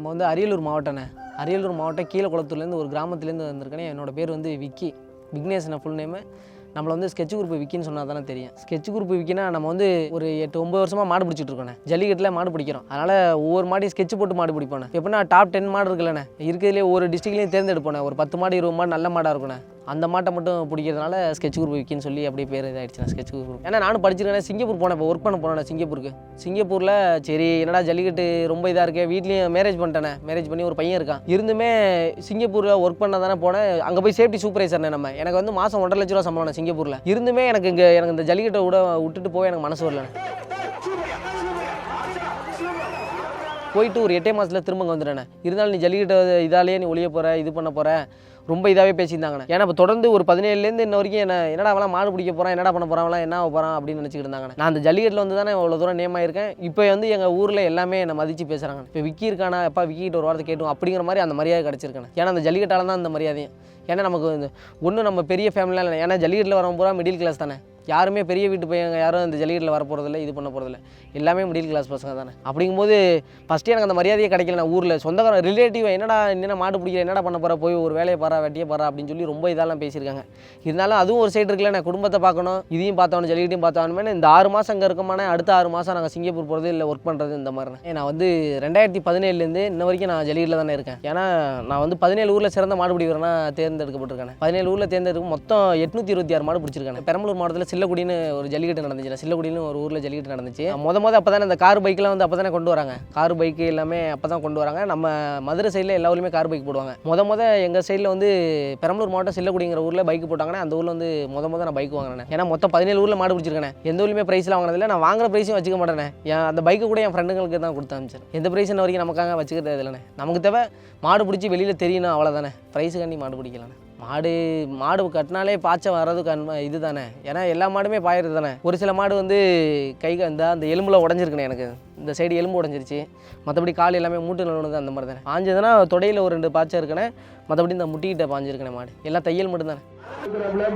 நம்ம வந்து அரியலூர் மாவட்டண்ணே அரியலூர் மாவட்டம் கீழக்குளத்தூர்லேருந்து ஒரு கிராமத்துலேருந்து வந்திருக்கேனே என்னோட பேர் வந்து விக்கி. விக்னேஷனை ஃபுல் நேமு நம்மளை வந்து ஸ்கெட்ச் குரூப் விக்கின்னு சொன்னால் தானே தெரியும். ஸ்கெட்ச் குரூப் விக்கினா நம்ம வந்து ஒரு எட்டு ஒம்பது வருஷமாக மாடு பிடிச்சிட்டு இருக்கோண்ணே. ஜல்லிக்கட்டில் மாடு பிடிக்கிறோம். அதனால் ஒவ்வொரு மாடி ஸ்கெட்ச் போட்டு மாடு பிடிப்போண்ணே. எப்படின்னா டாப் டென் மாடு இருக்குல்லண்ணே. இருக்கிறதுலே ஒரு டிஸ்ட்ரிக்ட்லேயும் தேர்ந்தெடுப்போண்ணே. ஒரு பத்து மாடு இருபது மாடு நல்ல மாடாக இருக்குண்ணே. அந்த மாட்டை மட்டும் பிடிக்கிறதுனால ஸ்கெட்ச் குரூப் வைக்கின்னு சொல்லி அப்படியே பேர் இதாகிடுச்சு ஸ்கெட்ச் குரூப் ஏன்னா நானும் படிச்சிருக்கேன் சிங்கப்பூர் போனேன் இப்போ ஒர்க் பண்ண போனேன் சிங்கப்பூருக்கு. சிங்கப்பூரில் சரி என்னடா ஜல்லிக்கட்டு ரொம்ப இதாக இருக்கே வீட்லேயும் மேரேஜ் பண்ணிட்டேனே. மேரேஜ் பண்ணி ஒரு பையன் இருக்கான். இருந்துமே சிங்கப்பூரில் ஒர்க் பண்ண தானே போனேன். அங்கே போய் சேஃப்டி சூப்பர்வைசர்னே நம்ம. எனக்கு வந்து மாதம் ஒன்றரை லட்ச ரூபா சம்பளம் சிங்கப்பூரில். இருந்துமே எனக்கு இங்கே எனக்கு இந்த ஜல்லிக்கட்டை விட விட்டுட்டு போய் எனக்கு மனசு வரல. போயிட்டு ஒரு எட்டே மாதத்தில் திரும்ப இங்கே வந்துடுறேன் இருந்தாலும் நீ ஜல்லிக்கட்டு இதாலேயே நீ ஒளிய போகிற இது பண்ண போகிற ரொம்ப இதாகவே பேசியிருந்தாங்கண்ணே. ஏன்னா இப்போ தொடர்ந்து ஒரு பதினேழுலேருந்து இன்ன வரைக்கும் என்ன என்னடா அவலாம் மாடு பிடிக்க போகிறான் என்னடா பண்ண போகிறான் என்ன ஆக போகிறான் அப்படின்னு நினச்சிட்டு இருந்தாங்க நான் அந்த ஜல்லிக்கட்டில் வந்து தானே இவ்வளோ தூரம் நேம் ஆயிருக்கேன். இப்போ வந்து எங்கள் ஊரில் எல்லாமே என்னை மதித்து பேசுகிறாங்க இப்போ விக்கி இருக்கானா எப்பா விக்கிட்டு ஒரு வாரத்தை கேட்டும் அப்படிங்கிற மாதிரி அந்த மரியாதை கிடச்சிருக்கேன் ஏன்னா அந்த ஜல்லிக்கட்டால தான் அந்த மரியாதையும். ஏன்னா நமக்கு ஒன்றும் நம்ம பெரிய ஃபேமிலியாக இல்லை ஏன்னா ஜல்லிக்கட்டில் வரவங்க பூரா மிடில் கிளாஸ் தானே. யாருமே பெரிய வீட்டு பையங்க யாரும் இந்த ஜல்லிக்கட்டில் வர போகிறதில்ல இது பண்ண போகிறதில்ல எல்லாமே மிடில் கிளாஸ் பசங்க தானே. அப்படிங்கும்போது ஃபஸ்ட்டு எனக்கு அந்த மரியாதையே கிடைக்கல நான் ஊரில் சொந்தக்காரன் ரிலேட்டிவ் என்னடா என்ன மாடு பிடிக்கிற என்னடா பண்ண போகிற போய் ஒரு வேலையை பாரா வெட்டியே பாரா அப்படின்னு சொல்லி ரொம்ப இதெல்லாம் பேசியிருக்காங்க. இருந்தாலும் அதுவும் ஒரு சைடு இருக்குல்ல நான் குடும்பத்தை பார்க்கணும் இதையும் பார்த்தவனும் ஜல்லிக்கட்டையும் பார்த்தவனுமே இந்த ஆறு மாதம் அங்கே இருக்கமான அடுத்த ஆறு மாதம் நாங்கள் சிங்கப்பூர் போகிறது இல்லை ஒர்க் பண்ணுறது இந்த மாதிரி நான் வந்து ரெண்டாயிரத்தி பதினேழுலேருந்து இன்ன வரைக்கும் நான் ஜல்லிக்கட்டில் தானே இருக்கேன். ஏன்னா நான் வந்து பதினேழு ஊரில் சிறந்த மாடு பிடிக்கிறேன்னா தேர்ந்தெடுக்கப்பட்டிருக்கேன். பதினேழு ஊரில் தேர்ந்தெடுக்கும் மொத்தம் எட்நூற்றி இருபத்தி ஆறு மாடு பிடிச்சிருக்கேன். பெரம்பலூர் மாவட்டத்தில் சில்லக்குடின்னு ஒரு ஜல்லிக்கட்டு நடந்துச்சு சில்லக்குடின்னு ஒரு ஊரில் ஜல்லிக்கட்டு நடந்துச்சு. மொத மொதல் அப்போ தானே இந்த கார் பைக்கெலாம் வந்து அப்போ தானே கொண்டு வராங்க. கார் பைக்கு எல்லாமே அப்போ தான் கொண்டு வராங்க. நம்ம மதுரை சைடில் எல்லா ஊர்லேயுமே கார் பைக் போடுவாங்க. முத முத எங்கள் சைடில் வந்து பெரம்பலூர் மாவட்டம் சில்லக்குடிங்கிற ஊரில் பைக் போட்டாங்கன்னா அந்த ஊரில் வந்து மொத மொதல் நான் பைக் வாங்கினேன். ஏன்னா மொத்தம் பதினேழு ஊரில் மாடு பிடிச்சிருக்கேன். எந்த ஊர்லையுமே ப்ரைஸ்லாம் வாங்கினதில்ல. நான் வாங்குற பிரைஸும் வச்சுக்க மாட்டேனே. என் அந்த பைக்கு கூட என் ஃப்ரெண்டுங்களுக்கு தான் கொடுத்து அனுப்பிச்சேன். எந்த ப்ரைஸ் வரைக்கும் நமக்காக வச்சுக்கிறது இல்லைண்ணே நமக்கு தேவை மாடு பிடிச்சி வெளியில் தெரியணும் அவ்வளோதானே ப்ரைஸுக்காண்டி மாடு பிடிக்கலாண்ணே மாடு மாடு கட்டினாலே பாய்ச்சம் வர்றது கண் இது தானே ஏன்னா எல்லா மாடுமே பாயிறது தானே. ஒரு சில மாடு வந்து கை இந்த அந்த எலும்பில் உடஞ்சிருக்குண்ணே எனக்கு. இந்த சைடு எலும்பு உடஞ்சிருச்சு. மற்றபடி கால் எல்லாமே மூட்டு நழுவுனது அந்த மாதிரி தானே. பாஞ்சதுன்னா தொடையில் ஒரு ரெண்டு பாய்ச்சல் இருக்குண்ணே மற்றபடி இந்த முட்டிக்கிட்ட பாஞ்சிருக்கேன் மாடு. எல்லாம் தையல் மட்டும் தானே.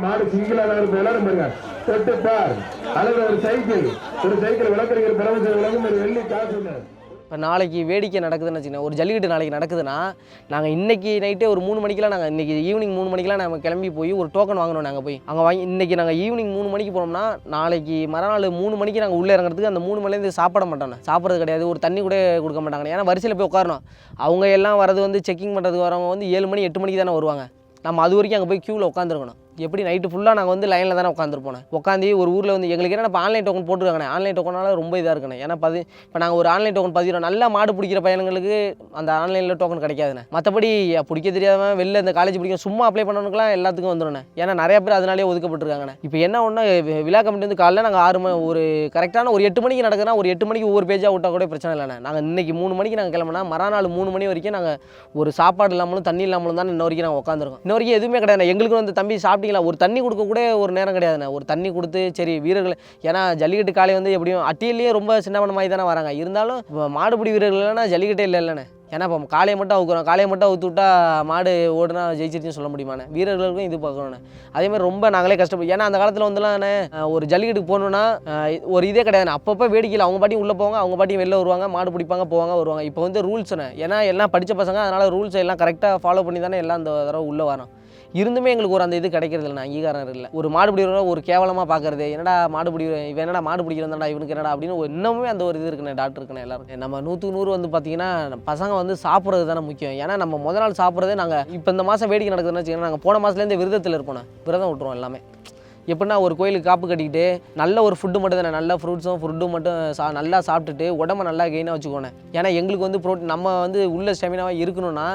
மாடு சிங்கிளாக எல்லாரும் பாருங்க. ஒரு சைக்கிள் ஒரு சைக்கிள் விளக்கறிஞர் பிரபஞ்ச விளக்கம் வெள்ளி காசு இப்போ நாளைக்கு வேடிக்கை நடக்குதுன்னு வச்சுக்கோங்க ஒரு ஜல்லிக்கட்டு நாளைக்கு நடக்குதுன்னா நாங்கள் இன்றைக்கி நைட்டே ஒரு மூணு மணிக்கெலாம் நாங்கள் இன்னைக்கு ஈவினிங் மூணு மணிக்கெலாம் நம்ம கிளம்பி போய் ஒரு டோக்கன் வாங்கணும் நாங்கள் போய் அங்கே வாங்கி இன்றைக்கி நாங்கள் ஈவினிங் மூணு மணிக்கு போனோம்னா நாளைக்கு மறுநாள் மூணு மணிக்கு நாங்கள் உள்ளே இறங்குறதுக்கு அந்த மூணு மணிலேருந்து சாப்பிட மாட்டோம் சாப்பிட்றது கிடையாது ஒரு தண்ணி கூட கொடுக்க மாட்டாங்க. ஏன்னா வரிசையில் போய் உட்காரணும். அவங்க எல்லாம் வரது வந்து செக்கிங் பண்ணுறதுக்கு வரவங்க வந்து ஏழு மணி எட்டு மணிக்கு தானே வருவாங்க. நம்ம அது வரைக்கும் அங்கே போய் க்யூவில் உட்காந்துருக்கணும் எப்படி நைட்டு ஃபுல்லாக நாங்கள் வந்து லைனில் தானே உட்காந்துருப்போம் உட்காந்து ஒரு ஊரில் வந்து எங்களுக்கு என்ன இப்போ ஆன்லைன் டோக்கன் போட்டுருக்காங்க ஆன்லைன் டோக்கனால ரொம்ப இதாக இருக்கணும் ஏன்னா பதி இப்போ நாங்கள் ஒரு ஆன்லைன் டோக்கன் பதிவோம் நல்லா மாடு பிடிக்கிற பையனுங்களுக்கு அந்த ஆன்லைனில் டோக்கன் கிடைக்காதுண்ணே. மற்றபடி பிடிக்க தெரியாதவன் வெளில இந்த காலேஜ் பிடிக்கும் சும்மா அப்ளை பண்ணவனுக்குலாம் எல்லாத்துக்கும் வந்துடுண்ணே ஏன்னா நிறைய பேர் அதனாலே ஒதுக்கப்பட்டிருக்காங்கண்ணே. இப்போ என்ன ஒன்று விழா கமிட்டி வந்து காலைல நாங்கள் ஆறு மணி ஒரு கரெக்டான ஒரு எட்டு மணிக்கு நடக்குதுன்னா ஒரு எட்டு மணிக்கு ஒவ்வொரு பேஜாக விட்டால் கூட பிரச்சனை இல்லைண்ணே. நாங்கள் இன்றைக்கி மூணு மணிக்கு நாங்கள் கிளம்புனா மறுநாள் மூணு மணி வரைக்கும் நாங்கள் ஒரு சாப்பாடு இல்லாமலும் தண்ணி இல்லாமலும் தான் இன்ன வரைக்கும் நாங்கள் உட்காந்துருக்கோம் இன்ன வரைக்கும் எதுவுமே கிடையாது எங்களுக்கு வந்து தம்பி சாப்பிட்டீங்களா ஒரு தண்ணி கொடுக்க கூட ஒரு நேரம் கிடையாதுண்ணே. ஒரு தண்ணி கொடுத்து சரி வீரர்கள் ஏன்னா ஜல்லிக்கட்டு காலை வந்து எப்படியும் அட்டியிலேயே ரொம்ப சின்னவனமாகி தானே வராங்க. இருந்தாலும் இப்போ மாடுபிடி வீரர்கள் இல்லைன்னா ஜல்லிக்கட்டே இல்லை இல்லைண்ணே. ஏன்னா இப்போ காளையை மட்டும் அவுக்குறோம். காளையை மட்டும் அவுத்து விட்டா மாடு ஓடுனா ஜெயிச்சிருச்சுன்னு சொல்ல முடியுமாண்ணே? வீரர்களுக்கும் இது பார்க்கணுண்ணே அதே மாதிரி ரொம்ப நாங்களே கஷ்டப்படும் ஏன்னா அந்த காலத்தில் வந்துலாம் ஒரு ஜல்லிக்கட்டுக்கு போகணுன்னா ஒரு இதே கிடையாது. அப்பப்போ வேடிக்கையில் அவங்க பாட்டியும் உள்ளே போவாங்க அவங்க பாட்டியும் வெளில வருவாங்க மாடு பிடிப்பாங்க போவாங்க வருவாங்க. இப்போ வந்து ரூல்ஸ்ண்ணே. ஏன்னா எல்லாம் படித்த பசங்க அதனால் ரூல்ஸ் எல்லாம் கரெக்டாக ஃபாலோ பண்ணி தானே எல்லாம் இந்த தடவை உள்ளே வரோம் இருந்துமே எங்களுக்கு ஒரு அந்த இது கிடைக்கிறது இல்லை அங்கீகாரம் இல்லை. ஒரு மாடு பிடிக்கிறவங்க ஒரு கேவலமாக பார்க்கறது என்னடா மாடு பிடி இவன் என்னடா மாடு பிடிக்கிறதாடா இவனுக்கு என்னடா அப்படின்னு ஒரு இன்னமுமே அந்த ஒரு இது இருக்குண்ணே டாக்டர் இருக்குண்ணே எல்லாரும் நம்ம நூற்றுக்கு நூறு வந்து பார்த்தீங்கன்னா பசங்க வந்து சாப்பிட்றது தானே முக்கியம். ஏன்னா நம்ம முதல் நாள் சாப்பிட்றதே நாங்கள் இப்போ இந்த மாதம் வேடிக்கை நடக்குதுன்னு வச்சுக்கோங்க நாங்கள் போன மாதத்துலேருந்து விரதத்தில் இருப்போம் விரதம் விட்டுருவோம் எல்லாமே. எப்படின்னா ஒரு கோயிலுக்கு காப்பு கட்டிக்கிட்டு நல்ல ஒரு ஃபுட்டு மட்டும் தானே நல்ல ஃப்ரூட்ஸும் ஃபுட்டும் மட்டும் சா நல்லா சாப்பிட்டுட்டு உடம்ப நல்லா கெயினாக வச்சுக்கோண்ணே ஏன்னா எங்களுக்கு வந்து ப்ரோட்டீன் நம்ம வந்து உள்ள ஸ்டெமினாவாக இருக்கணும்னா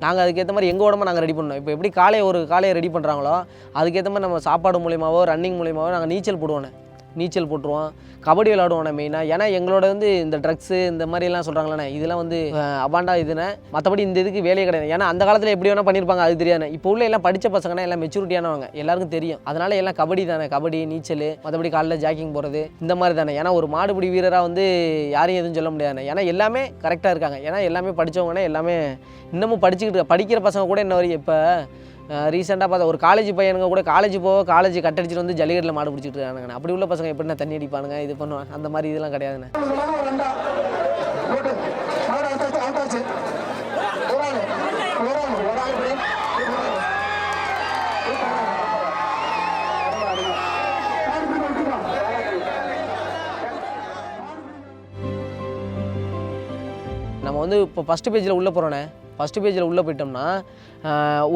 நாங்கள் அதுக்கேற்ற மாதிரி எங்கள் உடம்ப நாங்கள் ரெடி பண்ணோம் இப்போ எப்படி காலையை ஒரு காலையை ரெடி பண்ணுறாங்களோ அதுக்கேற்ற மாதிரி நம்ம சாப்பாடு மூலியமாவோ ரன்னிங் மூலியமாவோ நாங்கள் நீச்சல் போடுவோம் நீச்சல் போட்டுருவோம் கபடி விளாடுவோம் மெயினாக ஏன்னா எங்களோட வந்து இந்த ட்ரக்ஸு இந்த மாதிரிலாம் சொல்கிறாங்களே இதெல்லாம் வந்து அவாண்டா அபாண்டா இதுன்னு மற்றபடி இந்த இதுக்கு வேலையே கிடையாது. ஏன்னா அந்த காலத்தில் எப்படி வேணால் பண்ணியிருப்பாங்க அது தெரியாது. இப்போ உள்ள எல்லாம் படித்த பசங்கன்னா எல்லாம் மெச்சூரிட்டியானவங்க எல்லாருக்கும் தெரியும். அதனால எல்லாம் கபடி தானே. கபடி நீச்சல் மற்றபடி காலைல ஜாக்கிங் போகிறது இந்த மாதிரி தானே. ஏன்னா ஒரு மாடுபிடி வீரராக வந்து யாரையும் எதுவும் சொல்ல முடியாது ஏன்னா எல்லாமே கரெக்டாக இருக்காங்க. ஏன்னா எல்லாமே படித்தவங்கன்னா எல்லாமே இன்னமும் படிச்சுக்கிட்டு படிக்கிற பசங்க கூட இன்ன வரைக்கும் இப்போ ரீசெண்டாக பார்த்தா ஒரு காலேஜ் பையனுங்க கூட காலேஜ் போக காலேஜ் கட்டடிச்சிட்டு வந்து ஜல்லிக்கட்டில் மாடு பிடிச்சிட்டு இருக்கானுங்க அப்படி உள்ள பசங்க எப்படின்னா தண்ணி அடிப்பானுங்க? இது பண்ணுவாங்க. அந்த மாதிரி இதெல்லாம் கிடையாதுண்ணே. நம்ம வந்து இப்போ ஃபஸ்ட்டு பேஜில் உள்ளே போகிறோண்ணே ஃபஸ்ட்டு பேஜில் உள்ளே போயிட்டோம்னா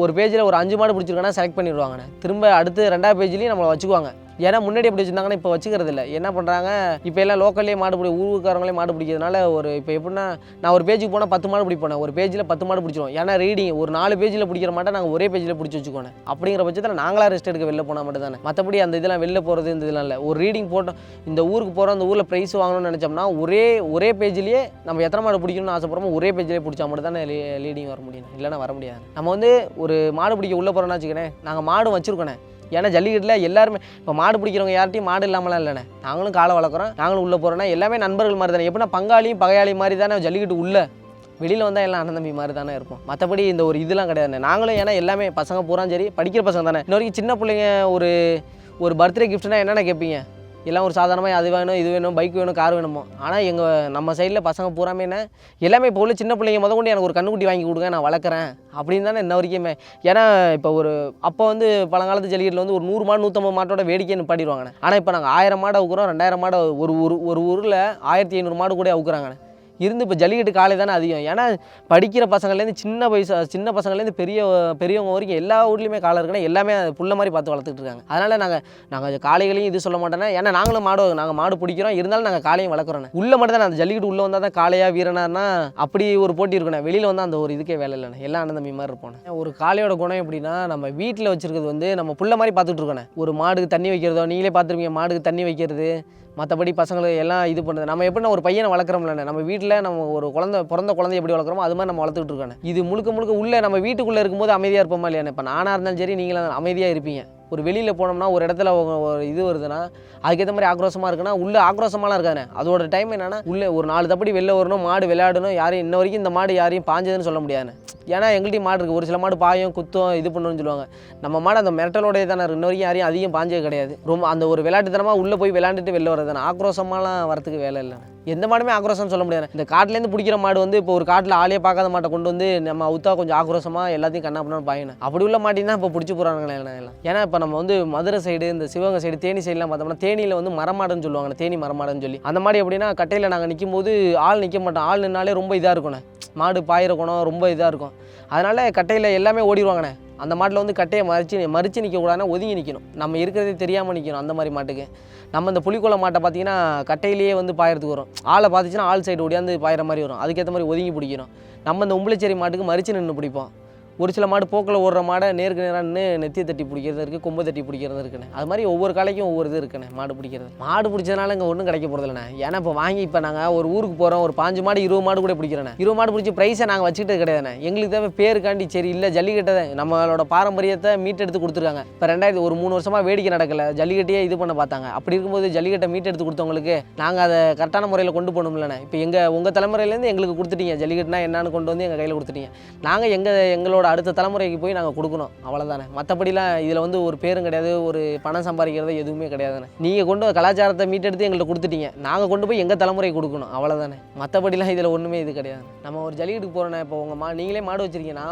ஒரு பேஜில் ஒரு அஞ்சு மாடு பிடிச்சிருக்கோன்னா செலக்ட் பண்ணிடுவாங்கண்ணே. திரும்ப அடுத்து ரெண்டாவது பேஜ்லேயும் நம்மளை வச்சுக்குவாங்க. ஏன்னா முன்னாடி எப்படி வச்சுருந்தாங்கன்னா இப்போ வச்சுக்கிறது இல்லை என்ன பண்ணுறாங்க இப்போ எல்லாம் லோக்கல்லே மாடு பிடி ஊருக்காரங்களே மாடு பிடிக்கிறதுனால ஒரு இப்போ எப்படின்னா நான் ஒரு பேஜுக்கு போனால் பத்து மாடு பிடிப்பேன் ஒரு பேஜில் பத்து மாடு பிடிச்சிருவோம். ஏன்னா ரீடிங் ஒரு நாலு பேஜில் பிடிக்கிற மாட்டை நாங்கள் ஒரே பேஜில் பிடிச்சி வச்சுக்கோங்க அப்படிங்கிற பட்சத்தில் நாங்களாக ரெஸ்ட் எடுக்க வெளில போனால் மட்டும் தானே மற்றபடி அந்த இதெல்லாம் வெளில போகிறது இந்த இதெல்லாம் இல்லை. ஒரு ரீடிங் போட்டோம் இந்த ஊருக்கு போகிறோம் அந்த ஊரில் ப்ரைஸ் வாங்கணும்னு நினச்சோம்னா ஒரே ஒரே பேஜ்லேயே நம்ம எத்தனை மாடு பிடிக்கணும்னு ஆசைப்படுறோமோ ஒரே பேஜ்லேயே பிடிச்சா மட்டும் தானே லீடிங் வர முடியும். இல்லைன்னா வர முடியாது. நம்ம வந்து ஒரு மாடு பிடிக்க உள்ளே போகிறோம்னா வச்சுக்கணே நாங்கள் மாடு வச்சுருக்கோண்ணே ஏன்னா ஜல்லிக்கட்டில் எல்லாருமே இப்போ மாடு பிடிக்கிறவங்க யார்ட்டையும் மாடு இல்லாமலாம் இல்லைண்ணே. நாங்களும் காலை வளர்க்குறோம் நாங்களும் உள்ளே போகிறோன்னா எல்லாமே நண்பர்கள் மாதிரி தானே. எப்படின்னா பங்காளியும் பகையாளி மாதிரி தானே ஜல்லிக்கட்டு உள்ளே. வெளியில் வந்தால் எல்லாம் அண்ணன் தம்பி மாதிரி தானே இருப்போம். மற்றபடி இந்த ஒரு இதெல்லாம் கிடையாதுண்ணே. நாங்களும் ஏன்னா எல்லாமே பசங்க பூரா சரி படிக்கிற பசங்க தானே. இன்ன வரைக்கும் சின்ன பிள்ளைங்க ஒரு ஒரு பர்த்டே கிஃப்ட்னா என்னென்ன கேட்பீங்க எல்லாம் ஒரு சாதாரணமாக அது வேணும் இது வேணும் பைக் வேணும் கார் வேணுமோ. ஆனால் எங்கள் நம்ம சைடில் பசங்க பூராமே என்ன எல்லாமே இப்போ உள்ள சின்ன பிள்ளைங்க முத கொண்டு எனக்கு ஒரு கண்ணுக்குட்டி வாங்கி கொடுங்க நான் வளர்க்குறேன் அப்படின்னு தானே இன்ன வரைக்குமே. ஏன்னா இப்போ ஒரு அப்போ வந்து பழங்காலத்து ஜல்லிக்கட்டில் வந்து ஒரு நூறு மாடு நூற்றம்பது மாட்டோட வேடிக்கை நிப்பாட்டிடுவாங்கண்ணே. ஆனால் இப்போ நாங்கள் ஆயிரம் மாடு அவுக்குறோம் ரெண்டாயிரம் மாடு ஒரு ஒரு ஒரு ஊரில் ஆயிரத்தி ஐநூறு மாடு கூட அவுக்குறாங்கண்ணே. இருந்து இப்போ ஜல்லிக்கட்டு காலை தானே அதிகம். ஏன்னா படிக்கிற பசங்கள்லேருந்து சின்ன வயசு சின்ன பசங்கள்லேருந்து பெரிய பெரியவங்க வரைக்கும் எல்லா ஊர்லேயுமே காலை இருக்குன்னா எல்லாமே புள்ள மாதிரி பார்த்து வளர்த்துட்டு இருக்காங்க. அதனால் நாங்கள் நாங்கள் காளைகளையும் இது சொல்ல மாட்டோன்னா ஏன்னா நாங்களும் மாடு நாங்கள் மாடு பிடிக்கிறோம். இருந்தாலும் நாங்கள் காளையும் வளர்க்குறோம் உள்ள மட்டும் தான் அந்த ஜல்லிக்கட்டு உள்ளே வந்தால் தான் காளையா வீரனார்னா அப்படி ஒரு போட்டி இருக்கணும் வெளியில் வந்து அந்த ஒரு இதுக்கே வேலை இல்லைண்ணே. எல்லாம் அண்ணன் தம்பி மாதிரி இருப்போம் ஒரு காளையோட குணம் எப்படின்னா நம்ம வீட்டில் வச்சிருக்கிறது வந்து நம்ம புள்ள மாதிரி பார்த்துட்டு இருக்கோண்ணே ஒரு மாடுக்கு தண்ணி வைக்கிறதோ நீங்களே பார்த்துருப்பீங்க மாடுக்கு தண்ணி வைக்கிறது. மற்றபடி பசங்களுக்கு எல்லாம் இது பண்ணுறது நம்ம எப்படின்னா ஒரு பையனை வளர்க்குறோம்லண்ணே நம்ம வீட்டில் நம்ம ஒரு குழந்தை பிறந்த குழந்தை எப்படி வளர்க்குறோமோ அது மாதிரி நம்ம வளர்த்துட்டு இருக்கோம் இது முழுக்க முழுக்க உள்ளே நம்ம வீட்டுக்குள்ளே இருக்கும்போது அமைதியாக இருப்போமா இல்லையாண்ணே இப்போ நானாக இருந்தாலும் சரி நீங்களும் அமைதியாக இருப்பீங்க. ஒரு வெளியில் போனோம்னா ஒரு இடத்துல ஒரு இது வருதுன்னா அதுக்கேற்ற மாதிரி ஆக்ரோஷமாக இருக்குன்னா உள்ளே ஆக்ரோஷமாலாம் இருக்காதுண்ணே அதோட டைம் என்னென்னா உள்ளே ஒரு நாலு தப்படி வெளில வரணும் மாடு விளையாடணும் யாரையும் இன்ன வரைக்கும் இந்த மாடு யாரையும் பாஞ்சதுன்னு சொல்ல முடியாது. ஏன்னா எங்கள்கிட்டயும் மாடு இருக்குது ஒரு சில மாடு பாயும் குத்தும் இது பண்ணுன்னு சொல்லுவாங்க. நம்ம மாடு அந்த மிரட்டலோடய தானே இன்ன வரைக்கும் யாரையும் அதிகம் பாஞ்சது கிடையாது. ரொம்ப அந்த ஒரு விளையாட்டுத்தனமாக உள்ளே போய் விளையாண்டுட்டு வெளில வரதுனா தானே ஆக்ரோஷமாலாம் வரத்துக்கு வேலை இல்லை எந்த மாடுமே ஆக்ரோஷம்னு சொல்ல முடியாது. இந்த காட்டிலேருந்து பிடிக்கிற மாடு வந்து இப்போ ஒரு காட்டில் ஆளே பார்க்காத மாட்டை கொண்டு வந்து நம்ம அவுத்தா கொஞ்சம் ஆக்ரோஷமாக எல்லாத்தையும் கண்ணா பண்ணு பாயணும் அப்படி உள்ள மாட்டி தான் இப்போ பிடிச்சி போகிறாங்களே எல்லாம் ஏன்னா இப்போ நம்ம வந்து மதுரை சைடு இந்த சிவகங்கை சைடு தேனி சைடுலாம் பார்த்தோம்னா தேனியில் வந்து மரமாடுன்னு சொல்லுவாங்க தேனி மரமாடுன்னு சொல்லி. அந்த மாதிரி எப்படின்னா கட்டையில் நாங்கள் நிற்கும் போது ஆள் நிற்க மாட்டோம். ஆள் நின்னாலே ரொம்ப இதாக இருக்கும்ண்ணே. மாடு பாயிற குணம் ரொம்ப இதாக இருக்கும். அதனால் கட்டையில் எல்லாமே ஓடிடுவாங்கண்ணே அந்த மாட்டில் வந்து கட்டையை மறிச்சு மறித்து நிற்கக்கூடாதுன்னா ஒதுங்கி நிற்கணும் நம்ம இருக்கிறதே தெரியாமல் நிற்கணும் அந்த மாதிரி மாட்டுக்கு. நம்ம இந்த புலிக்குளம் மாட்டை பார்த்தீங்கன்னா கட்டையிலேயே வந்து பாயறதுக்கு வரும். ஆளை பார்த்துச்சுன்னா ஆள் சைடு ஓடியாந்து பாயிற மாதிரி வரும். அதுக்கேற்ற மாதிரி ஒதுங்கி பிடிக்கணும். நம்ம இந்த உம்பளச்சேரி மாட்டுக்கு மறிச்சு நின்று பிடிப்போம். ஒரு சில மாடு போக்கில் ஓடுற மாடை நேருக்கு நேராக நின்று நெத்தியை தட்டி பிடிக்கிறது இருக்குது கொம்பு தட்டி பிடிக்கிறது இருக்குண்ணே அது மாதிரி ஒவ்வொரு காலைக்கும் ஒவ்வொரு இது இருக்குண்ணே மாடு பிடிக்கிறது. மாடு பிடிச்சதுனால இங்கே ஒன்றும் கிடைக்க போகிறதில்லண்ணே ஏன்னா இப்போ வாங்கி இப்போ நாங்கள் ஒரு ஊருக்கு போகிறோம் ஒரு பாஞ்சு மாடு இருபது மாடு கூட பிடிக்கிறேண்ணே. இருபது மாடு பிடிச்சி ப்ரைஸை நாங்கள் வச்சுக்கிட்டது கிடையாதுண்ணே. எங்களுக்கு தேவை பேருக்காண்டி சரி இல்லை ஜல்லிக்கட்டை நம்மளோட பாரம்பரியத்தை மீட்டெடுத்து கொடுத்துருக்காங்க. இப்போ ரெண்டாயிரத்தி ஒரு மூணு வருஷமாக வேடிக்கை நடக்கல. ஜல்லிக்கட்டையே இது பண்ண பார்த்தாங்க. அப்படி இருக்கும்போது ஜல்லிக்கட்டை மீட்டெடுத்து கொடுத்தவங்களுக்கு நாங்கள் அதை கரெக்டான முறையில் கொண்டு போகணும்லண்ணே. இப்போ எங்கள் உங்கள் தலைமுறையிலேருந்து எங்களுக்கு கொடுத்துட்டீங்க. ஜல்லிக்கட்டுனா என்னன்னு கொண்டு வந்து எங்கள் கையில் கொடுத்துட்டீங்க. நாங்கள் எங்கள் எங்களோட அடுத்த தலைமுறைக்கு போய் நாங்கள் கொடுக்கணும். அவ்வளோதானே மற்றபடிலாம் இதில் வந்து ஒரு பேரும் கிடையாது ஒரு பணம் சம்பாதிக்கிறது எதுவுமே கிடையாதுண்ணே நீங்கள் கொண்டு கலாச்சாரத்தை மீட்டெடுத்து எங்கள்கிட்ட கொடுத்துட்டீங்க. நாங்கள் கொண்டு போய் எங்கள் தலைமுறைக்கு கொடுக்கணும். அவ்வளோதானே மற்றபடிலாம் இதில் ஒன்றுமே இது கிடையாது. நம்ம ஒரு ஜல்லிக்கட்டுக்கு போகிறோண்ணே இப்போ உங்கள் மா நீங்களே மாடு வச்சிருக்கீங்கன்னா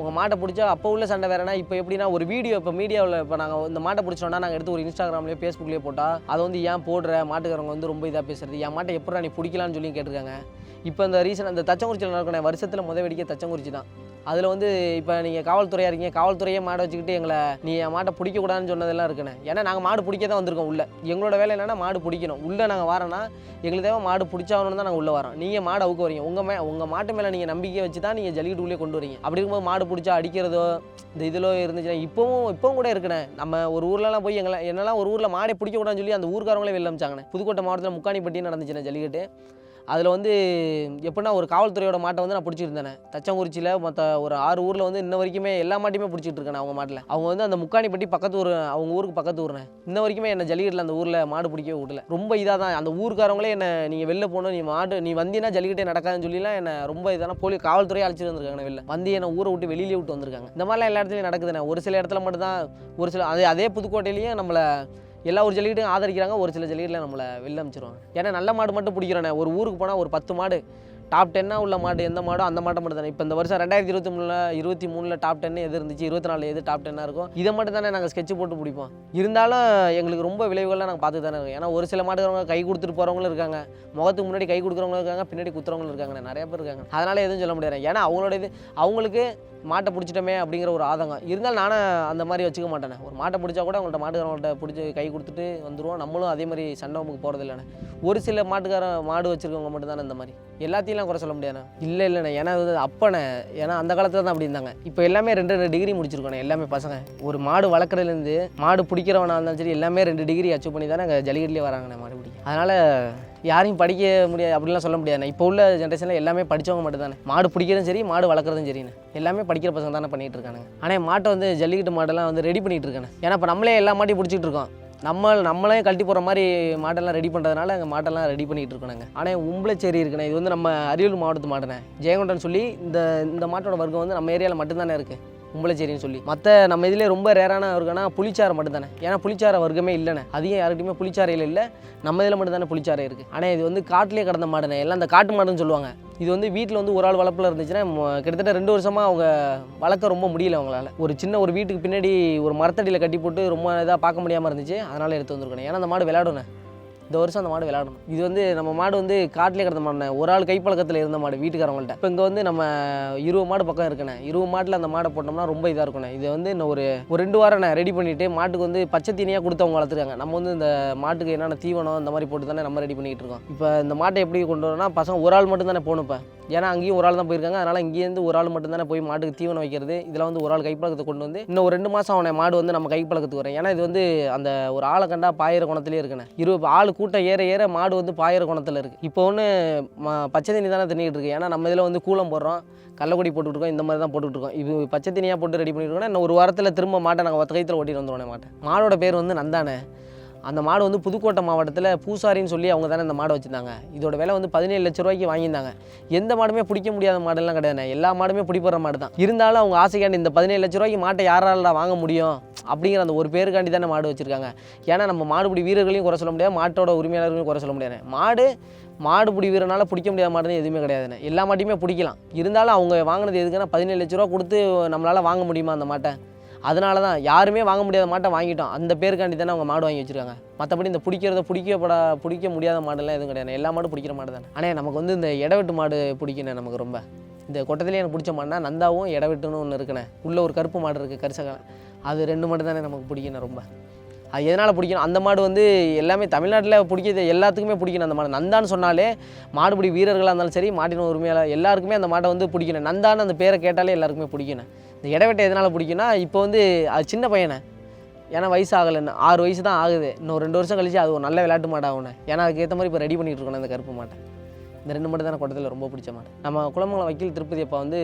உங்கள் மாட்டை பிடிச்சா அப்போ உள்ள சண்டை வேறனா இப்போ எப்படின்னா ஒரு வீடியோ இப்போ மீடியாவில் இப்போ நாங்கள் இந்த மாட்டை பிடிச்சோன்னா நாங்கள் எடுத்து ஒரு இன்ஸ்டாகிராம்லேயோ ஃபேஸ்புக்லேயோ போட்டால் அதை வந்து ஏன் போடுற? மாட்டுக்காரங்க வந்து ரொம்ப இதாக பேசுறது. என் மாட்டை எப்படா நீ பிடிக்கலான்னு சொல்லி கேட்டிருக்காங்க. இப்போ இந்த ரீசன் அந்த தச்சங்குறிச்சியில் நடக்கிற வருஷத்தில் முத வெடிக்க தச்சங்குறிச்சி தான். அதில் வந்து இப்போ நீங்கள் காவல்துறையாக இருக்கீங்க காவல்துறையே மாடை வச்சுக்கிட்டு எங்களை நீ என் மாட்டை பிடிக்கக்கூடாதுன்னு சொன்னதெல்லாம் இருக்குண்ணே. ஏன்னா நாங்கள் மாடு பிடிக்க தான் வந்திருக்கோம் உள்ளே. எங்களோட வேலை என்னென்னா மாடு பிடிக்கணும். உள்ளே நாங்கள் வரோன்னா எங்களுக்கு தேவை மாடு பிடிச்சாகணும்னு தான் நாங்கள் உள்ளே வரோம். நீங்கள் மாடு அவுக்க வரீங்க. உங்கள் மே உங்கள் மாட்டு மேலே நீங்கள் நம்பிக்கை வச்சு தான் நீங்கள் ஜல்லிக்கட்டு உள்ளே கொண்டு வரீங்க. அப்படி இருக்கும்போது மாடு பிடிச்சா அடிக்கிறதோ இந்த இதிலோ இருந்துச்சுன்னா இப்போவும் இப்போவும் கூட இருக்குண்ணே. நம்ம ஒரு ஊர்லலாம் போய் எங்களை என்னெல்லாம் ஒரு ஊரில் மாடை பிடிக்கக்கூடாதுன்னு சொல்லி அந்த ஊருக்காரங்களே வெளில அமிச்சாங்கண்ணே புதுக்கோட்டை மாவட்டத்தில் முக்காணிப்பட்டி நடந்துச்சுண்ணே ஜல்லிக்கட்டு. அதில் வந்து எப்படின்னா ஒரு காவல்துறையோட மாட்டை வந்து நான் பிடிச்சிருந்தேன். தச்சங்குறிச்சியில் மற்ற ஒரு ஆறு ஊரில் வந்து இன்ன வரைக்குமே எல்லா மாட்டையுமே பிடிச்சிட்டு இருக்கேன் அவங்க மாட்டில். அவங்க வந்து அந்த முக்காணிப்பட்டி பக்கத்து ஊர் அவங்க ஊருக்கு பக்கத்து ஊர்னே. இன்ன வரைக்குமே என்ன ஜல்லிக்கட்டில் அந்த ஊரில் மாடு பிடிக்கவே விடல. ரொம்ப இதாக தான் அந்த ஊருக்காரங்களே என்ன நீங்கள் வெளில போகணும் நீ மாடு நீ வந்தீங்கன்னா ஜல்லிக்கட்டே நடக்காதுன்னு சொல்லிலாம் என்ன ரொம்ப இதான போலி காவல்துறையை அழைச்சிட்டு வந்திருக்காங்க வெளில. வந்து என்னை ஊரை விட்டு வெளியிலே விட்டு வந்திருக்காங்க. இந்த மாதிரிலாம் எல்லா இடத்துலையும் நடக்குதுண்ணே ஒரு சில இடத்துல மட்டும்தான் ஒரு சில அதே அதே புதுக்கோட்டையிலையும் நம்மளை எல்லா ஒரு ஜல்லிக்கட்டும் ஆதரிக்கிறாங்க ஒரு சில ஜல்லிக்கட்டில் நம்மளை வெளில அமைச்சிருவாங்க ஏன்னா நல்ல மாடு மட்டும் பிடிக்கிறோண்ணே. ஒரு ஊருக்கு போனால் ஒரு பத்து மாடு டாப் டென்னாக உள்ள மாடு எந்த மாடோ அந்த மாட்டை மட்டும் தானே. இப்போ இந்த வருஷம் ரெண்டாயிரத்தி இருபத்தி மூணில் இருபத்தி மூணில் டாப் டென் எது இருந்துச்சு? இருபத்தி நாலு எது டாப் டென்னாக இருக்கும்? இதை மட்டும் தானே நாங்கள் ஸ்கெட்ச் போட்டு பிடிப்போம் இருந்தாலும் எங்களுக்கு ரொம்ப விளைவுகள்லாம் நாங்கள் பார்த்து தானே இருக்கோம். ஏன்னா ஒரு சில மாட்டுக்காரங்க கை கொடுத்துட்டு போகிறவங்களும் இருக்காங்க. முகத்துக்கு முன்னாடி கை கொடுக்குறவங்களும் இருக்காங்க. பின்னாடி குத்துறவங்களும் இருக்காங்க நிறைய பேர் இருக்காங்க. அதனால் எதுவும் சொல்ல முடியாது. ஏன்னா அவங்களோட இது அவங்களுக்கு மாட்டை பிடிச்சிட்டோமே அப்படிங்கிற ஒரு ஆதங்கம். இருந்தாலும் நானும் அந்த மாதிரி வச்சுக்க மாட்டேனே. ஒரு மாட்டை பிடிச்சா கூட அவங்கள்ட்ட மாட்டுக்காரங்கள்ட்ட பிடிச்சி கை கொடுத்துட்டு வந்துடுவோம் நம்மளும் அதே மாதிரி சண்டை நமக்கு போகிறது இல்லைண்ணே ஒரு சில மாட்டுக்கார மாடு வச்சுருக்கவங்க மட்டும் தானே இந்த மாதிரி. எல்லாத்தையும் குறை சொல்ல முடியாதுண்ணா. இல்லை இல்லைண்ணா. ஏன்னா அது அப்போண்ணே. ஏன்னா அந்த காலத்தில் தான் அப்படி இருந்தாங்க. இப்போ எல்லாமே ரெண்டு ரெண்டு டிகிரி முடிச்சிருக்கோண்ணே எல்லாமே பசங்க. ஒரு மாடு வளர்க்குறதுலேருந்து மாடு பிடிக்கிறவனா இருந்தாலும் சரி எல்லாமே ரெண்டு டிகிரி அச்சீவ் பண்ணி தானே அங்கே ஜல்லிக்கட்டுலேயே வராங்கண்ணே மாடு பிடிக்க. அதனால் யாரையும் படிக்க முடியாது அப்படிலாம் சொல்ல முடியாதுண்ணே. இப்போ உள்ள ஜென்ரேஷனில் எல்லாமே படித்தவங்க மட்டும் தானே மாடு பிடிக்கிறதும் சரி மாடு வளர்க்குறதும் சரிண்ணே. எல்லாமே படிக்கிற பசங்க தானே பண்ணிகிட்டு இருக்கானுங்க. ஆனால் மாட்டை வந்து ஜல்லிக்கட்டு மாடெல்லாம் வந்து ரெடி பண்ணிகிட்டு இருக்கானே ஏன்னா இப்போ நம்மளே எல்லா மாட்டையும் பிடிச்சிட்டு இருக்கோம். நம்ம நம்மளே கழட்டி போகிற மாதிரி மாட்டெல்லாம் ரெடி பண்ணுறதுனால அங்கே மாட்டெல்லாம் ரெடி பண்ணிகிட்டு இருக்கோம் நாங்கள் ஆனால் உம்பளச்சேரி இருக்குண்ணே இது வந்து நம்ம அரியலூர் மாவட்டத்து மாடுண்ணே ஜெயங்கொண்டன் சொல்லி இந்த இந்த மாட்டோட வர்க்கம் வந்து நம்ம ஏரியாவில் மட்டும்தானே இருக்குது கும்பலச்சேரின்னு சொல்லி. மற்ற நம்ம இதில் ரொம்ப ரேரான வர்க்கம்னா புளிச்சாரை மட்டும் தானே ஏன்னா புளிச்சார வர்க்கமே இல்லைண்ணே. அதிகம் யாருக்கிட்டையுமே புளிச்சாரையில் இல்லை. நம்ம இதில் மட்டும் தானே புளிச்சாரை இருக்குது ஆனால் இது வந்து காட்டிலே கடந்த மாடுண்ணே. எல்லாம் அந்த காட்டு மாடுன்னு சொல்லுவாங்க. இது வந்து வீட்டில் வந்து ஒரு ஆள் வளர்ப்பில் இருந்துச்சுன்னா கிட்டத்தட்ட ரெண்டு வருஷமாக அவங்க வளர்க்க ரொம்ப முடியல அவங்களால. ஒரு சின்ன ஒரு வீட்டுக்கு பின்னாடி ஒரு மரத்தடியில் கட்டி போட்டு ரொம்ப இதாக பார்க்க முடியாமல் இருந்துச்சு. அதனால் எடுத்து வந்துருக்கணும். ஏன்னா அந்த மாடு விளையாடணும் இந்த வருஷம் அந்த மாடு விளையாடணும். இது வந்து நம்ம மாடு வந்து காட்டிலே கிடந்த மாடுண்ணே. ஒரு ஆள் கைப்பழக்கத்தில் இருந்த மாடு வீட்டுக்காரவங்கள்ட்ட. இப்போ இங்கே வந்து நம்ம இருபது மாடு பக்கம் இருக்குண்ணே. இருபது மாட்டில் அந்த மாடை போட்டோம்னா ரொம்ப இதாக இருக்குண்ணே. இது வந்து இன்னும் ஒரு ஒரு ரெண்டு வாரம் நான் ரெடி பண்ணிவிட்டு மாட்டுக்கு வந்து பச்சை தீனியாக கொடுத்தவங்க வளர்த்துருக்காங்க. நம்ம வந்து இந்த மாட்டுக்கு என்னென்ன தீவனம் இந்த மாதிரி போட்டு தானே நம்ம ரெடி பண்ணிக்கிட்டு இருக்கோம். இப்போ இந்த மாட்டை எப்படி கொண்டு வரோம்னா பசங்க ஒரு ஆள் மட்டும் தானே போகணும் இப்போ. ஏன்னா அங்கேயும் ஒரு ஆள் தான் போயிருக்காங்க. அதனால் இங்கேருந்து ஒரு ஆள் மட்டும் தானே போய் மாட்டுக்கு தீவனம் வைக்கிறது. இதெல்லாம் வந்து ஒரு ஆள் கைப்பழக்கத்தை கொண்டு வந்து இன்னும் ஒரு ரெண்டு மாதம் அவனை மாடு வந்து நம்ம கைப்பழக்கத்துக்கு வரேன் ஏன்னா இது வந்து அந்த ஒரு ஆளை கண்டா பாயிர குணத்திலே இருக்கணும் இருபது ஆள் கூட்டம் ஏற ஏற மாடு வந்து பாயிற குணத்தில் இருக்குது இப்போ ஒன்று பச்சை தண்ணி தானே தண்ணிக்கிட்டு இருக்கு. ஏன்னா நம்ம இதில் வந்து கூலம் போடுறோம் கள்ளக்குடி போட்டுட்ருக்கோம் இந்த மாதிரி தான் போட்டுட்ருக்கோம் இது பச்சை தண்ணியாக போட்டு ரெடி பண்ணிட்டுருக்கோம் இன்னும் ஒரு வாரத்தில் திரும்ப மாட்டை நாங்கள் ஒத்த கைத்தில் ஓட்டிட்டு வந்துடுவோம் மாட்டேன் மாடோட பேர் வந்து நந்தானே. அந்த மாடு வந்து புதுக்கோட்டை மாவட்டத்தில் பூசாரின்னு சொல்லி அவங்க தானே இந்த மாடை வச்சுருந்தாங்க. இதோட விலை வந்து பதினேழு லட்ச ரூபாய்க்கு வாங்கியிருந்தாங்க. எந்த மாடுமே பிடிக்க முடியாத மாடெல்லாம் கிடையாது எல்லா மாடுமே பிடிப்படுற மாடு தான் இருந்தாலும் அவங்க ஆசைக்காண்டி இந்த பதினேழு லட்ச ரூபாய்க்கு மாட்டை யாரால வாங்க முடியும்? அப்படிங்கிற அந்த ஒரு பேருக்காண்டி தானே மாடு வச்சுருக்காங்க. ஏன்னா நம்ம மாடுபிடி வீரர்களையும் குறை சொல்ல முடியாது மாட்டோட உரிமையாளர்களையும் குறை சொல்ல முடியாது மாடு மாடுபிடி வீரனால் பிடிக்க முடியாத மாடுன்னு எதுவுமே கிடையாதுண்ணே. எல்லா மாட்டையுமே பிடிக்கலாம். இருந்தாலும் அவங்க வாங்கினது எதுக்குன்னா பதினேழு லட்ச ரூபா கொடுத்து நம்மளால் வாங்க முடியுமா அந்த மாட்டை? அதனால தான் யாருமே வாங்க முடியாத மாட்டை வாங்கிட்டோம். அந்த பேருக்காண்டி தானே அவங்க மாடு வாங்கி வச்சிருக்காங்க. மற்றபடி இந்த பிடிக்கிறத பிடிக்கப்பட பிடிக்க முடியாத மாடெல்லாம் எதுவும் கிடையாது. எல்லா மாடும் பிடிக்கிற மாடு தானே. ஆனால் நமக்கு வந்து இந்த இடவெட்டு மாடு பிடிக்கணும் நமக்கு ரொம்ப. இந்த கொட்டத்திலே எனக்கு பிடிச்ச மாடுனா நந்தாவும் இடவெட்டுன்னு ஒன்று இருக்குண்ணே. உள்ள ஒரு கருப்பு மாடு இருக்குது கரிசகாலம் அது ரெண்டு மாடு தானே நமக்கு பிடிக்கணும் ரொம்ப. அது எதனால் பிடிக்கணும்? அந்த மாடு வந்து எல்லாமே தமிழ்நாட்டில் பிடிக்கிறது எல்லாத்துக்குமே பிடிக்கணும் அந்த மாடு. நந்தான்னு சொன்னாலே மாடுபிடி வீரர்களாக இருந்தாலும் சரி மாட்டின உரிமையாளர் எல்லாருக்குமே அந்த மாட்டை வந்து பிடிக்கணும். நந்தான்னு அந்த பேரை கேட்டாலே எல்லாருக்குமே பிடிக்கணும் இந்த இடவெட்டை எதனால் பிடிக்குன்னா இப்போ வந்து அது சின்ன பையனை. ஏன்னா வயசு ஆகலைன்னு ஆறு வயசு தான் ஆகுது. இன்னும் ரெண்டு வருஷம் கழிச்சு அது ஒரு நல்ல விளையாட்டு மாடு ஆகணும் ஏன்னா அதுக்கேற்ற மாதிரி இப்போ ரெடி பண்ணிகிட்டு இருக்கணும் அந்த கருப்பு மாட்டை. இந்த ரெண்டு மட்டும் தான் கொட்டத்தில் ரொம்ப பிடிச்ச மாடு. நம்ம குளமங்கலம் வக்கீல் திருப்பதி அப்போ வந்து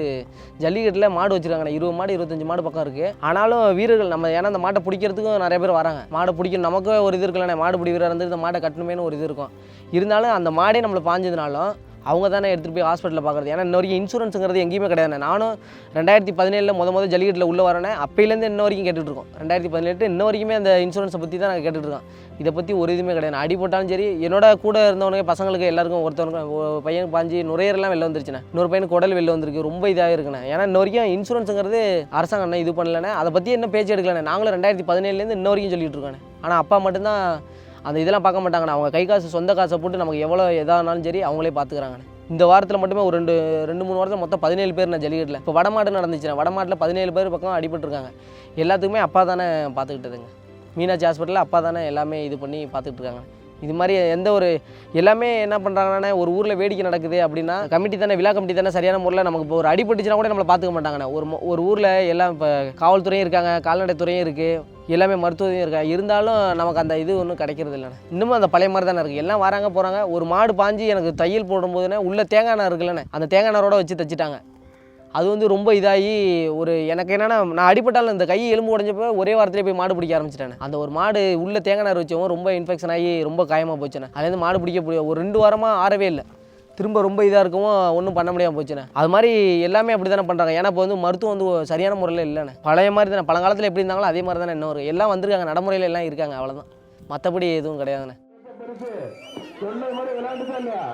ஜல்லிக்கட்டில் மாடு வச்சிருக்காங்க இருபது மாடு இருபத்தஞ்சு மாடு பக்கம் இருக்குது ஆனாலும் வீரர்கள் நம்ம ஏன்னா அந்த மாட்டை பிடிக்கிறதுக்கும் நிறைய பேர் வராங்க. மாடை பிடிக்கணும். நமக்கு ஒரு இது இருக்குல்லண்ணே. மாடு பிடி வீரர் வந்து இந்த மாடை கட்டணுமேனு ஒரு இது இருக்கும். இருந்தாலும் அந்த மாடே நம்மளை பாஞ்சதுனாலும் அவங்க தானே எடுத்துகிட்டு போய் ஹாஸ்பிட்டலில் பார்க்குறது. ஏன்னா இன்ன வரைக்கும் இன்சூரன்ஸுங்கிறது எங்கேயுமே கிடையாது நானும் ரெண்டாயிரத்தி பதினேழில் முத முத ஜல்லிக்கட்டில் உள்ளே வரேனே அப்பையிலேருந்து இன்ன வரைக்கும் கேட்டுட்ருக்கோம் ரெண்டாயிரத்தி பதினெட்டு இன்ன வரைக்குமே அந்த இன்சூரன்ஸை பற்றி தான் நாங்கள் கேட்டுட்ருக்கோம் இதை பற்றி ஒரு இதுவுமே கிடையாது. அடி போட்டாலும் சரி என்னோட கூட இருந்தவனுக்கு பசங்களுக்கு எல்லாருக்கும் ஒருத்தவனுக்கு பையன் பாஞ்சு நுரையீரலாம் வெளில வந்துருச்சுண்ணே. இன்னொரு பையனுக்கு குடல் வெளில வந்திருக்கு. ரொம்ப இதாக இருக்குண்ணே. ஏன்னா இன்ன வரைக்கும் இன்சூரன்ஸுங்கிறது அரசாங்கம் என்ன இது பண்ணலண்ணே. அதை பற்றி என்ன பேச்சு எடுக்கலண்ணே. நாங்களும் ரெண்டாயிரத்தி பதினேழுலேருந்து இன்ன வரைக்கும் சொல்லிட்டு இருக்கோண்ணே. ஆனால் அப்பா மட்டும்தான் அந்த இதெல்லாம் பார்க்க மாட்டாங்கண்ணா. அவங்க கை காசு சொந்த காசை போட்டு நமக்கு எவ்வளோ எதானாலும் சரி அவங்களே பார்த்துக்கிறாங்கண்ணே. இந்த வாரத்தில் மட்டுமே ஒரு ரெண்டு ரெண்டு மூணு வாரத்தில் மொத்தம் பதினேழு பேர் நான் ஜல்லிக்கட்டில். இப்போ வடமாடு நடந்துச்சுன்னா வடமாட்டில் பதினேழு பேர் பக்கம் அடிபட்டுருக்காங்க. எல்லாத்துக்குமே அப்பா தானே பார்த்துக்கிட்டதுங்க. மீனாட்சி ஹாஸ்பிட்டலில் அப்பா தானே எல்லாமே இது பண்ணி பார்த்துக்கிட்டு இருக்காங்க. இது மாதிரி எந்த ஒரு எல்லாமே என்ன பண்ணுறாங்கன்னா ஒரு ஊரில் வேடிக்கை நடக்குது அப்படின்னா கமிட்டி தானே விழா கமிட்டி தானே சரியான முறையில் நமக்கு இப்போ ஒரு அடிபட்டுச்சுன்னா கூட நம்மளை பார்த்துக்க மாட்டாங்கண்ணே. ஒரு ஒரு ஊரில் எல்லாம் இப்போ காவல்துறையும் இருக்காங்க கால்நடைத்துறையும் இருக்குது எல்லாமே மருத்துவத்தையும் இருக்காங்க இருந்தாலும் நமக்கு அந்த இது ஒன்றும் கிடைக்கிறது இல்லைண்ணே. இன்னமும் அந்த பழைய மாதிரி தானே இருக்குது எல்லாம் வராங்க போகிறாங்க ஒரு மாடு பாஞ்சு எனக்கு தையல் போடும்போதுனே உள்ளே தேங்காய் நார் இருக்குல்லண்ணே. அந்த தேங்காய் நாரோட வச்சு தைச்சிட்டாங்க. அது வந்து ரொம்ப இதாகி ஒரு எனக்கு என்னன்னா நான் அடிப்பட்டாலும் இந்த கை எலும்பு உடஞ்சப்போ ஒரே வாரத்திலே போய் மாடு பிடிக்க ஆரம்பிச்சிட்டேன். அந்த ஒரு மாடு உள்ள தேங்காய் நார் வச்சவும் ரொம்ப இன்ஃபெக்ஷன் ஆகி ரொம்ப காயமாக போச்சுண்ணே. அதுலேருந்து மாடு பிடிக்க முடியாது ஒரு ரெண்டு வாரமாக ஆறவே இல்லை. திரும்ப ரொம்ப இதாக இருக்கவும் ஒன்றும் பண்ண முடியாமல் போச்சுண்ணே. அது மாதிரி எல்லாமே அப்படி தானே பண்ணுறாங்க ஏன்னா இப்போ வந்து மருத்துவம் வந்து சரியான முறையில் இல்லைண்ணே. பழைய மாதிரி தானே. பழங்காலத்தில் எப்படி இருந்தாங்களோ அதே மாதிரி தானே இன்னும் இருக்கு. எல்லாம் வந்திருக்காங்க. நடைமுறையில் எல்லாம் இருக்காங்க. அவ்வளோதான் மற்றபடி எதுவும் கிடையாதுண்ணே. இல்லையா?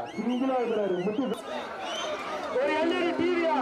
ஒரு எல்இடி டிவியா